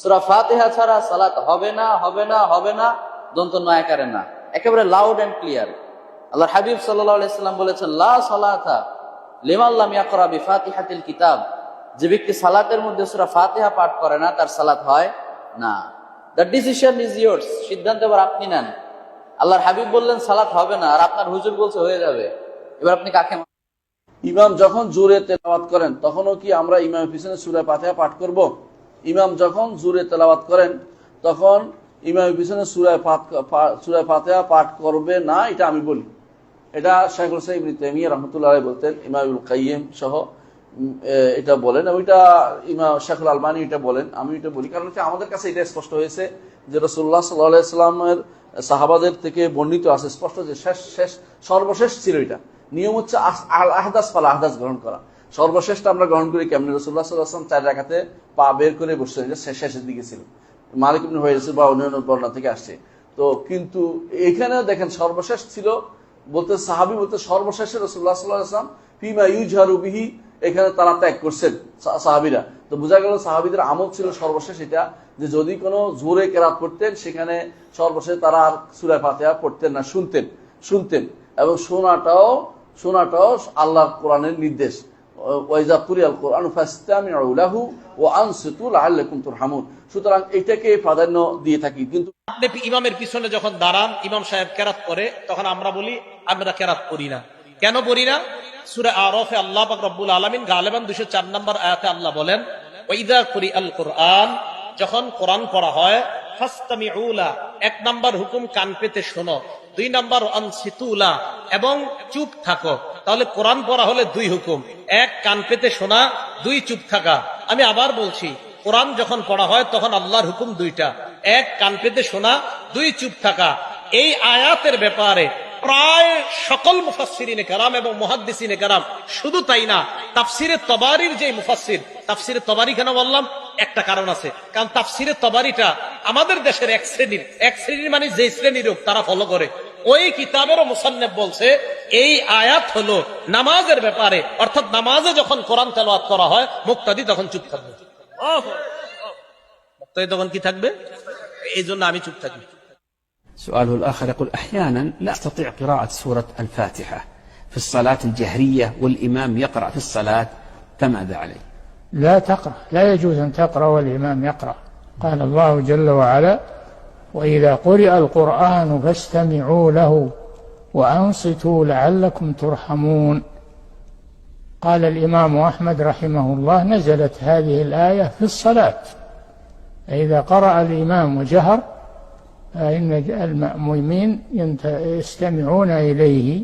সুরা ফাতেহা ছাড়া সালাত হবে না হবে না হবে না দন্ত নয়াকারে না। একেবারে লাউড অ্যান্ড ক্লিয়ার আল্লাহ হাবিব সাল্লাম বলেছেন, লা সালাথা লিমাল্লাম ইয়াকরা বিফাতিহাতিল কিতাব। যে ব্যক্তি সালাতের মধ্যে সুরা ফাতিহা পাঠ করে না, তার সালাত হয় না। দ্য ডিসিশন ইজ ইয়োর্স সিদ্ধান্ত এবার আপনি নেন। আল্লাহর হাবিব বললেন, সালাত হবে না। আর আপনার হুজুর বলছে, হয়ে যাবে। এবার আপনি কাকে ইমাম যখন জোরে তেলাওয়াত করেন, তখনও কি আমরা ইমামের পিছনে সুরা পাতিহা পাঠ করব? ইমাম যখন জোরে তেলাওয়াত করেন, তখন ইমামের পিছনে সুরায় সুরায় পাতিহা পাঠ করবে না, এটা আমি বলি। এটা শেখুল সাহেব তেমিয়া রহমতুল্লাহ বলতেন, ইমামুল কাইম সহ এটা বলেন এবং এটা ইমাম শেখুল আলমানি এটা বলেন, আমি এটা বলি। কারণ হচ্ছে আমাদের কাছে এটা স্পষ্ট হয়েছে যে রসুল্লাহ সাল্লাহ ইসলামের সাহাবাদের থেকে বর্ণিত আছে, স্পষ্ট যে শেষ শেষ, সর্বশেষ ছিল এটা। নিয়ম হচ্ছে আহদাস ফালা আহদাস গ্রহণ করা। সর্বশেষটা আমরা গ্রহণ করি কেমনি? রসুল্লাহ সাল্লাহাম চার রাখাতে পা বের করে বসছেন শেষের দিকে ছিল। মালিক ইবনে হয়েছে বা অন্যান্য বর্ণা থেকে আসছে। তো কিন্তু এখানে দেখেন সর্বশেষ ছিল বলতে সাহাবি বলতে সর্বশেষে রসুল্লাহ সাল্লাহ আসলাম ফিমা ইউজহারু বিহি, এখানে তারা ত্যাগ করছেন সাহাবিরা। তো বোঝা গেল সাহাবিদের আমল ছিল সর্বশেষ এটা, যে যদি কোনো জোরে কেরাত পড়তেন, সেখানে সর্বশেষ তারা আর সুরায় ফাতেহা পড়তেন না, শুনতেন শুনতেন। এবং শোনাটাও শোনাটাও আল্লাহ কোরআনের নির্দেশ। যখন করে করি আল্লাহ নম্বর বলেন করি কোরআন যখন কোরআন পড়া হয় এক নাম্বার হুকুম কান পেতে শোনো, দুই নাম্বার এবং চুপ থাকো। তাহলে কোরআন পড়া হলে দুই হুকুম। এক, কান পেতে শোনা, দুই, চুপ থাকা। আমি আবার বলছি, কোরআন যখন পড়া হয় তখন আল্লাহর হুকুম দুইটা। এক, কান পেতে শোনা, দুই, চুপ থাকা। এই আয়াতের ব্যাপারে প্রায় সকল মুফাসসিরিনে কারাম এবং মুহাদ্দিসিনে কারাম শুধু তাই না, তাফসিরে তবারির যে মুফাসসির, তাফসিরে তবারি কেন বললাম? একটা কারণ আছে। কারণ তাফসিরে তবারিটা আমাদের দেশের এক শ্রেণির এক শ্রেণির মানে যে শ্রেণির তারা ফলো করে। ওই কিতাবেরও মুসান্নেব বলছে এই আয়াত হলো নামাজের ব্যাপারে অর্থাৎ নামাজে যখন কোরআন তেলাওয়াত করা হয় মুক্তাদি তখন চুপ থাকবে মুক্তাদি তখন কি থাকবে এই জন্য আমি চুপ থাকি سؤاله الآخر يقول أحيانا لا أستطيع قراءة سورة الفاتحة في الصلاة الجهرية والإمام يقرأ في الصلاة فماذا عليه لا تقرأ لا يجوز أن تقرأ والإمام يقرأ قال الله جل وعلا وإذا قرئ القرآن فاستمعوا له وأنصتوا لعلكم ترحمون. قال الإمام أحمد رحمه الله نزلت هذه الآية في الصلاة. فإذا قرأ الإمام وجهر فإن المأمومين يستمعون إليه.